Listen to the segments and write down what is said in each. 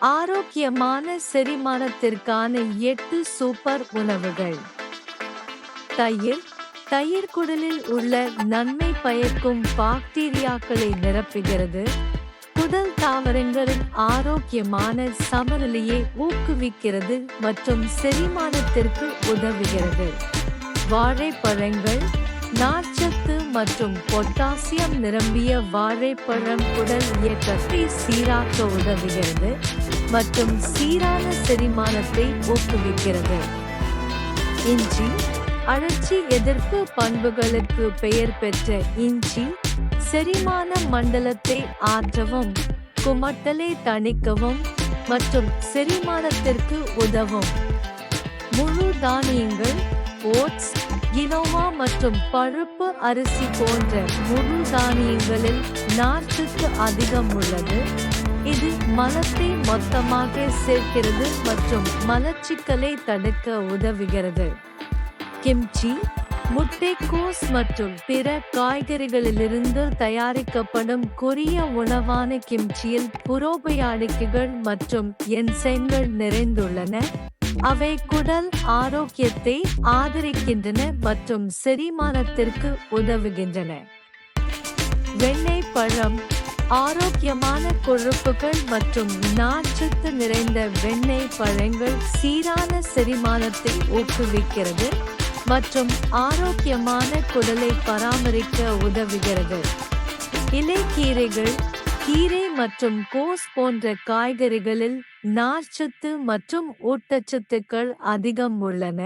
ஆரோக்கியமான செரிமானத்திற்கான எட்டு சூப்பர் உணவுகள். தயிர் தயிர் குடலில் உள்ள நன்மை பயக்கும் பாக்டீரியாக்களை நிரப்புகிறது. குடல் தாவரங்களின் ஆரோக்கியமான சமநிலையை ஊக்குவிக்கிறது மற்றும் செரிமானத்திற்கு உதவுகிறது. வாழைப்பழங்கள் நார்ச்சத்து மற்றும் பொட்டாசியம் நிரம்பிய வாழைப்பழம் குடல் இயக்கத்தை சீராக்க உதவுகிறது மற்றும் சீரான செரிமானத்தை ஊக்குவிக்கிறது. இஞ்சி அழற்சி எதிர்ப்பு பண்புகளுக்கு பெயர் பெற்ற இஞ்சி செரிமான மண்டலத்தை ஆற்றவும் குமட்டலை தணிக்கவும் மற்றும் செரிமானத்திற்கு உதவும். முழு தானியங்கள் ஓட்ஸ் கினோவா மற்றும் பழுப்பு அரிசி போன்ற முழு தானியங்களில் நார்ச்சத்து அதிகம் உள்ளது. இது மலத்தை மொத்தமாக சேர்க்கிறது மற்றும் மலச்சிக்கலை தடுக்க உதவுகிறது. கிம்ச்சி முட்டைக்கோஸ் மற்றும் பிற காய்கறிகளிலிருந்து தயாரிக்கப்படும் கொரிய உணவான கிம்ச்சியில் புரோபயாடிக்குகள் மற்றும் என்சைம்கள் நிறைந்துள்ளன. அவை குடல் ஆரோக்கியத்தை ஆதரிக்கின்றன மற்றும் செரிமானத்திற்கு உதவுகின்றன. வெண்ணெய் பழம் ஆரோக்கியமான கொழுப்புகள் மற்றும் நார்ச்சத்து நிறைந்த வெண்ணெய் பழங்கள் சீரான செரிமானத்தை ஊக்குவிக்கிறது மற்றும் ஆரோக்கியமான குடலை பராமரிக்க உதவுகிறது. இலைக்கீரைகள் கீரை மற்றும் கோஸ் போன்ற காய்கறிகளில் நார்ச்சத்து மற்றும் ஊட்டச்சத்துக்கள் அதிகம் உள்ளன.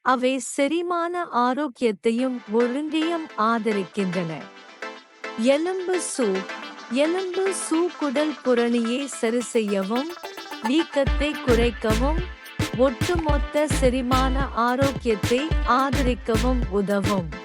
அவை செரிமான ஆரோக்கியத்தையும் ஒழுங்கையும் ஆதரிக்கின்றன. எலும்பு சூப் எலும்பு சூக்குடல் புரணியை சரி செய்யவும் வீக்கத்தை குறைக்கவும் ஒட்டுமொத்த செரிமான ஆரோக்கியத்தை ஆதரிக்கவும் உதவும்.